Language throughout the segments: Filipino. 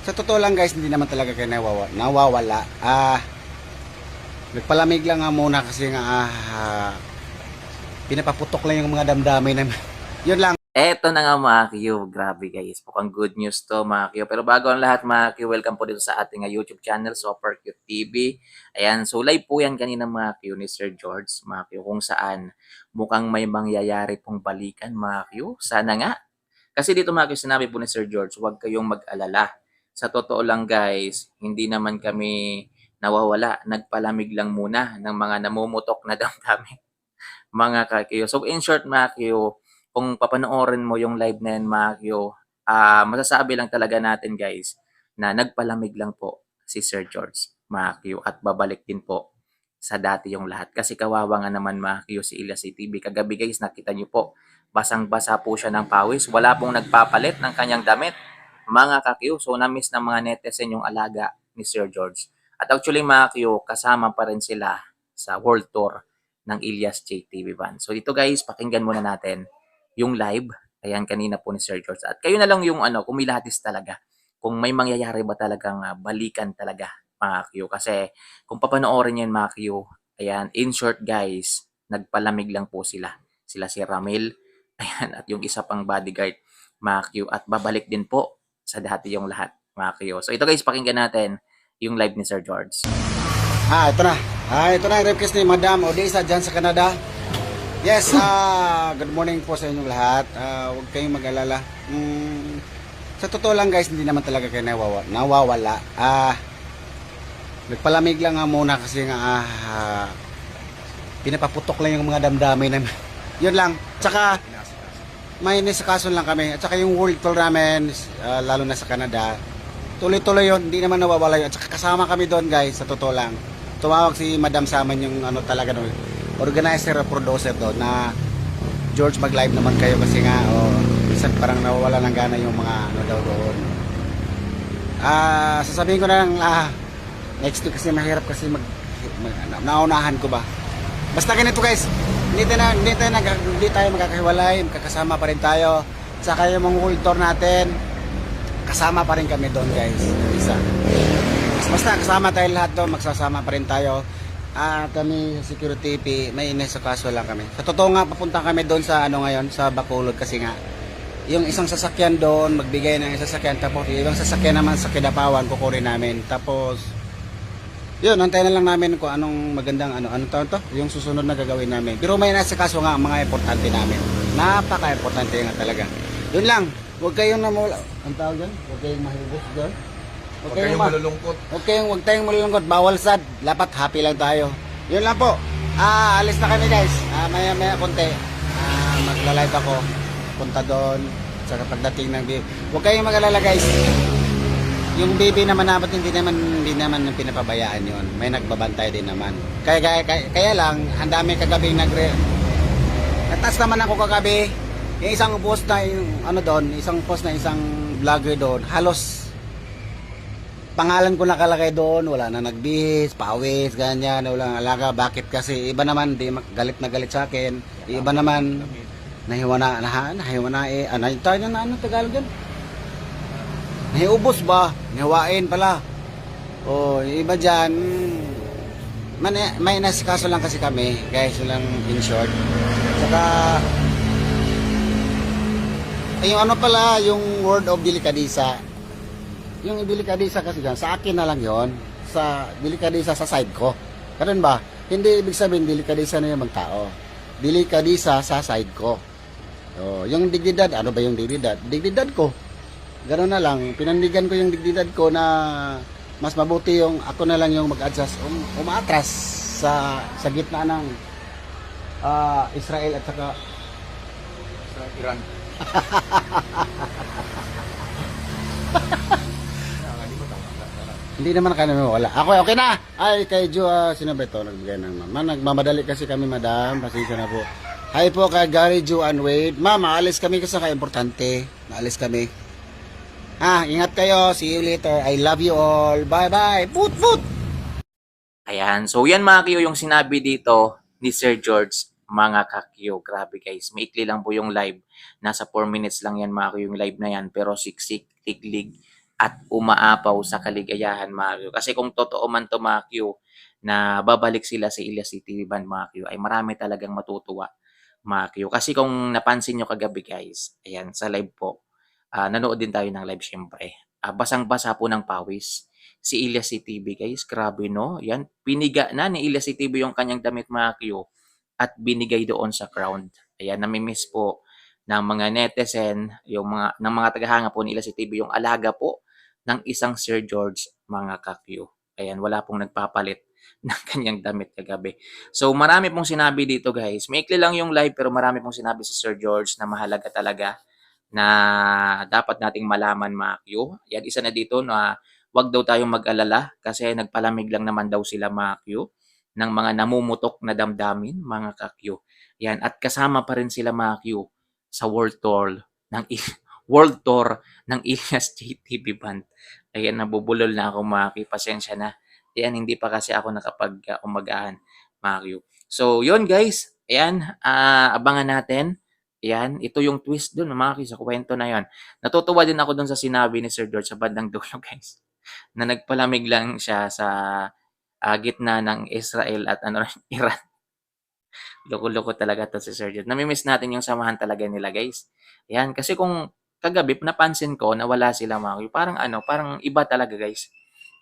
Sa totoo lang guys, hindi naman talaga kayo nawawa, nawawala. Ah, nagpalamig lang nga muna kasi nga ah, pinapaputok lang yung mga damdamin namin. Yun lang. Eto na nga mga Q, grabe guys, mukhang good news to mga Q. Pero bago ang lahat mga Q, welcome po dito sa ating ah, YouTube channel, Super Q TV. Ayan, so live po yan kanina mga Q ni Sir George, mga Q, kung saan mukhang may mangyayari pong balikan mga Q. Sana nga. Kasi dito mga Q, sinabi po ni Sir George, huwag kayong mag-alala. Sa totoo lang guys, hindi naman kami nawawala. Nagpalamig lang muna ng mga namumutok na damdamin mga kakiyo. So in short mga Q, kung papanoorin mo yung live na yan, Makyo, ah masasabi lang talaga natin guys na nagpalamig lang po si Sir George Makyo at babalik din po sa dati yung lahat. Kasi kawawa nga naman Makyo si Ilya TV. Kagabi guys, nakita niyo po, basang-basa po siya ng pawis. Wala pong nagpapalit ng kanyang damit. Mga kakiyo, so na-miss ng mga netizen yung alaga ni Sir George. At actually Makyo, kasama pa rin sila sa world tour ng Ilyas JTV Band. So dito guys, pakinggan muna natin yung live. Ayan, kanina po ni Sir George. At kayo na lang yung ano, kumilatis talaga. Kung may mangyayari ba talagang ah, balikan talaga, mga Q. Kasi kung papanoorin yan, mga Q, ayan, in short guys, nagpalamig lang po sila. Sila si Ramil, ayan, at yung isa pang bodyguard, mga Q. At babalik din po sa dati yung lahat, mga Q. So ito guys, pakinggan natin yung live ni Sir George. Ah, ito na. Ah, ito na yung request ni Madam Odessa dyan sa Canada. Yes, ah, good morning po sa inyong lahat. Ah, huwag kayong mag-alala. Mm, sa totoo lang guys, hindi naman talaga kayo nawawa, nawawala. Ah, nagpalamig lang nga muna kasi nga ah, pinapaputok lang yung mga damdamin namin. Yun lang. Tsaka, may nisakason lang kami. At saka yung world tour namin, ah, lalo na sa Canada, tuloy-tuloy yun. Hindi naman nawawala yun. At saka kasama kami doon guys, sa totoo lang. Tumawag si Madam sa amin yung ano talaga doon, organizer or producer doon na George mag-live naman kayo kasi nga oh, minsan parang nawawala ng gana yung mga ano daw doon. Ah, sasabihin ko na lang ah, next week kasi mahirap kasi mag, mag naunahan ko ba. Basta ganito guys, hindi tayo, hindi tayo, nag, hindi tayo magkakahiwalay, magkakasama pa rin tayo. Saka yung mga tour natin, kasama pa rin kami doon guys. Isa. Basta kasama tayo lahat doon, magsasama pa rin tayo. Ah, kami security P, may ines sa kaso lang kami. Sa totoo nga, papunta kami doon sa ano ngayon, sa Bacolod kasi nga, yung isang sasakyan doon, magbigay ng isang sasakyan, tapos yung ibang sasakyan naman sa Kidapawan, kukunin namin. Tapos, yun, antayin na lang namin kung anong magandang, ano, ano to? Yung susunod na gagawin namin. Pero may nasa kaso nga, ang mga importante namin. Napaka-importante nga talaga. Yun lang, huwag kayong namula. Ang tawag dyan? Huwag kayong mahibos dyan. Huwag kayong ma- malulungkot. Huwag kayong, huwag tayong malulungkot. Bawal sad. Dapat happy lang tayo. Yun lang po. Ah, alis na kami guys. Ah, maya maya konti. Ah, magla-live ako. Punta doon. Sa pagdating ng baby. Huwag kayong mag-alala guys. Yung baby naman dapat hindi naman hindi naman pinapabayaan yun. May nagbabantay din naman. Kaya kaya, kaya, kaya lang, ang dami kagabing nagre Natas naman ako kagabi. Yung isang post na yung ano doon, isang post na isang vlogger doon, halos pangalan ko nakalagay doon, wala na nagbihis, pawis, ganyan, wala alaga. Bakit kasi iba naman, di galit na galit sa akin. Iba naman, nahiwana, nah, nahiwana eh, ano tayo na ano, Tagalog yan? Nahiubos ba? Nahiwain pala. O, yung iba dyan, man, may nasikaso lang kasi kami, guys, lang in short. Saka, eh, yung ano pala, yung word of delicadisa, yung delikadisa kasi dyan, sa akin na lang yon sa delikadisa sa side ko. Ganun ba? Hindi ibig sabihin delikadisa na yung tao. Delikadisa sa side ko. So, yung dignidad, ano ba yung dignidad? Dignidad ko. Ganun na lang. Pinandigan ko yung dignidad ko na mas mabuti yung ako na lang yung mag-adjust, um, umaatras sa sa gitna ng ah, Israel at saka Sa Iran. Hindi naman kami wala. Ako okay na. Ay kay Jo uh, sino ba ito nagbigay ng ma'am. Nagmamadali kasi kami madam. Pasensya na po. Hi po kay Gary Jo and Wade. Ma'am, aalis kami kasi kaya importante. Maalis kami. Ah, ingat kayo. See you later. I love you all. Bye bye. Put put. Ayan. So, yan mga Q yung sinabi dito ni Sir George. Mga kakyo. Grabe guys. Maikli lang po yung live. Nasa 4 minutes lang yan mga Q yung live na yan. Pero siksik, tiglig. at umaapaw sa kaligayahan mga Q. Kasi kung totoo man to mga Q, na babalik sila sa Ilya City Band mga Q, ay marami talagang matutuwa mga Q. Kasi kung napansin nyo kagabi guys, ayan, sa live po, ah, nanood din tayo ng live syempre. Ah, basang-basa po ng pawis si Ilya CTV guys. Grabe no? Yan, piniga na ni Ilya CTV yung kanyang damit mga Q at binigay doon sa crowd. Ayan, namimiss po ng mga netizen, yung mga ng mga tagahanga po ni Ilya CTV yung alaga po ng isang Sir George mga kakyo. Ayan, wala pong nagpapalit ng kanyang damit kagabi. So marami pong sinabi dito guys. Maikli lang yung live pero marami pong sinabi si Sir George na mahalaga talaga na dapat nating malaman mga Q. Yan, isa na dito na wag daw tayong mag-alala kasi nagpalamig lang naman daw sila mga Q ng mga namumutok na damdamin mga ka-Q. Yan, at kasama pa rin sila mga Q sa world tour ng world tour ng Ilias JTV Band. Ayan, nabubulol na ako mga Q. Pasensya na. Ayan, hindi pa kasi ako nakapag-umagahan mga Q. So, yun guys. Ayan, ah, abangan natin. Ayan, ito yung twist dun, mga sa kwento na yon. Natutuwa din ako dun sa sinabi ni Sir George sa bandang dulo, guys. Na nagpalamig lang siya sa ah, gitna ng Israel at ano Iran. Loko-loko talaga to si Sir George. Namimiss natin yung samahan talaga nila, guys. Ayan, kasi kung kagabi napansin ko na wala sila mga parang ano, parang iba talaga, guys.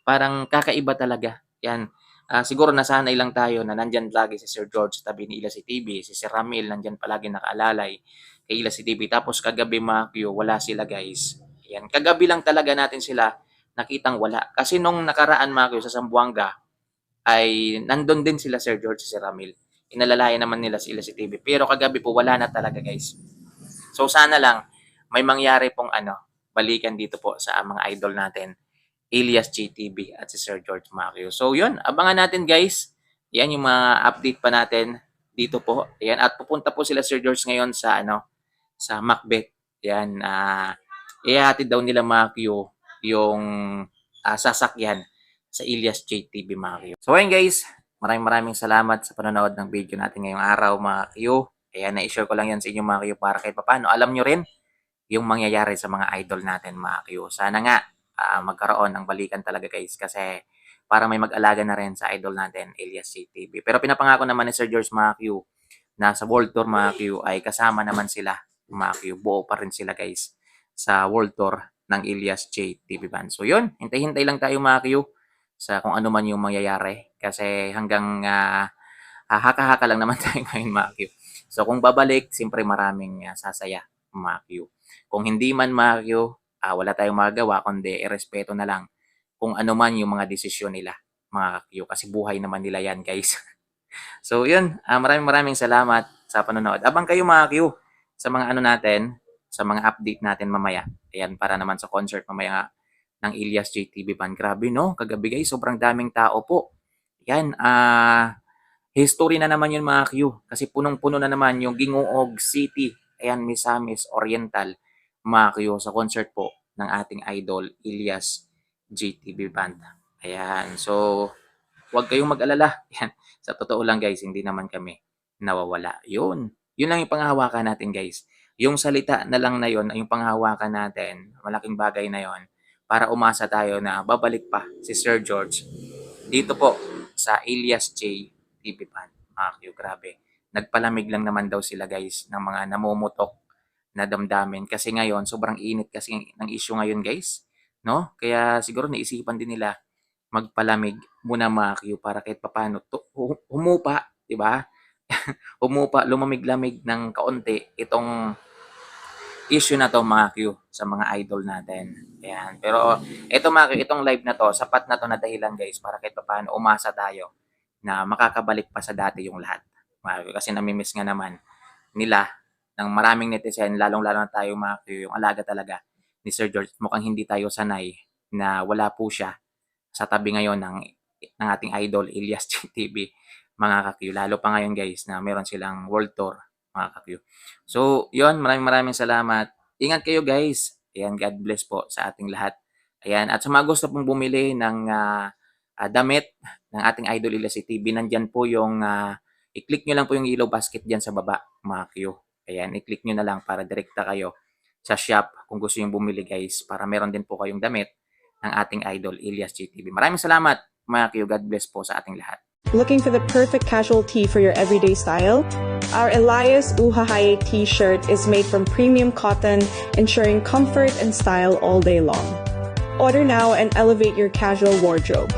Parang kakaiba talaga. Yan. Ah, siguro nasanay lang tayo na nandyan lagi si Sir George sa tabi ni Ila si TV, si Sir Ramil nandyan palagi nakaalalay kay Ila si TV. Tapos kagabi Q, wala sila guys. Yan. Kagabi lang talaga natin sila nakitang wala. Kasi nung nakaraan Q sa Zamboanga ay nandun din sila Sir George si Sir Ramil. Inalalayan naman nila si Ila si TV. Pero kagabi po wala na talaga guys. So sana lang may mangyari pong ano, balikan dito po sa mga idol natin. Elias GTV at si Sir George Mario. So yun, abangan natin guys. Yan yung mga update pa natin dito po. Yan at pupunta po sila Sir George ngayon sa ano sa Macbeth. Yan ah ihahatid daw nila Mario yung ah, sasakyan sa Elias JTV Mario. So ayun guys, maraming maraming salamat sa panonood ng video natin ngayong araw mga Q. Ayan, na-share ko lang yan sa inyo mga Q para kahit papano. Alam nyo rin yung mangyayari sa mga idol natin mga Q. Sana nga ah, magkaroon ng balikan talaga guys kasi para may mag-alaga na rin sa idol natin, Elias CTV. Pero pinapangako naman ni Sir George Q na sa World Tour Q ay kasama naman sila Q. Buo pa rin sila guys sa World Tour ng Elias JTV Band. So yun, hintay-hintay lang tayo Q sa kung ano man yung mangyayari kasi hanggang ah, ah, haka-haka lang naman tayo ngayon Q. So kung babalik, siyempre maraming ah, sasaya Q. Kung hindi man mga Ah, wala tayong magagawa kundi irespeto na lang kung ano man yung mga desisyon nila mga Q kasi buhay naman nila yan guys. so yun, ah, maraming maraming salamat sa panonood. Abang kayo mga Q sa mga ano natin, sa mga update natin mamaya. Ayan, para naman sa concert mamaya ng Ilyas JTV Band. Grabe no, kagabi guys, sobrang daming tao po. Yan, ah, history na naman yun mga Q. Kasi punong-puno na naman yung Gingoog City. Ayan, Misamis Oriental Q sa concert po ng ating idol Ilyas JTV Band. Ayan, so huwag kayong mag-alala. Yan, sa totoo lang guys, hindi naman kami nawawala. Yun, yun lang yung panghahawakan natin guys. Yung salita na lang na yun, yung panghahawakan natin, malaking bagay na yon para umasa tayo na babalik pa si Sir George dito po sa Elias J. TV Band. Mga grabe. Nagpalamig lang naman daw sila guys ng mga namumutok na damdamin. Kasi ngayon sobrang init kasi ng issue ngayon guys. No? Kaya siguro naisipan din nila magpalamig muna mga Q para kahit papano to, hu- humupa di ba? Humupa lumamig-lamig ng kaunti itong issue na to mga Q sa mga idol natin. Ayan. pero ito mga Q itong live na to sapat na to na dahilan guys para kahit papano umasa tayo na makakabalik pa sa dati yung lahat mga Q. kasi namimiss nga naman nila ng maraming netizen, lalong-lalo na tayo mga Q, yung alaga talaga ni Sir George. Mukhang hindi tayo sanay na wala po siya sa tabi ngayon ng, ng ating idol, Elias TV, mga kakyo. Lalo pa ngayon guys na meron silang world tour, mga kakyo. So, yon maraming maraming salamat. Ingat kayo guys. Ayan, God bless po sa ating lahat. Ayan, at sa mga gusto pong bumili ng ah, ah, damit ng ating idol Elias TV, nandyan po yung, ah, i-click nyo lang po yung yellow basket dyan sa baba, mga Q. Ayan, i-click nyo na lang para direkta kayo sa shop kung gusto yung bumili guys para meron din po kayong damit ng ating idol, Elias GTV. Maraming salamat, mga Q. God bless po sa ating lahat. Looking for the perfect casual tee for your everyday style? Our Elias Uhahaye t-shirt is made from premium cotton, ensuring comfort and style all day long. Order now and elevate your casual wardrobe.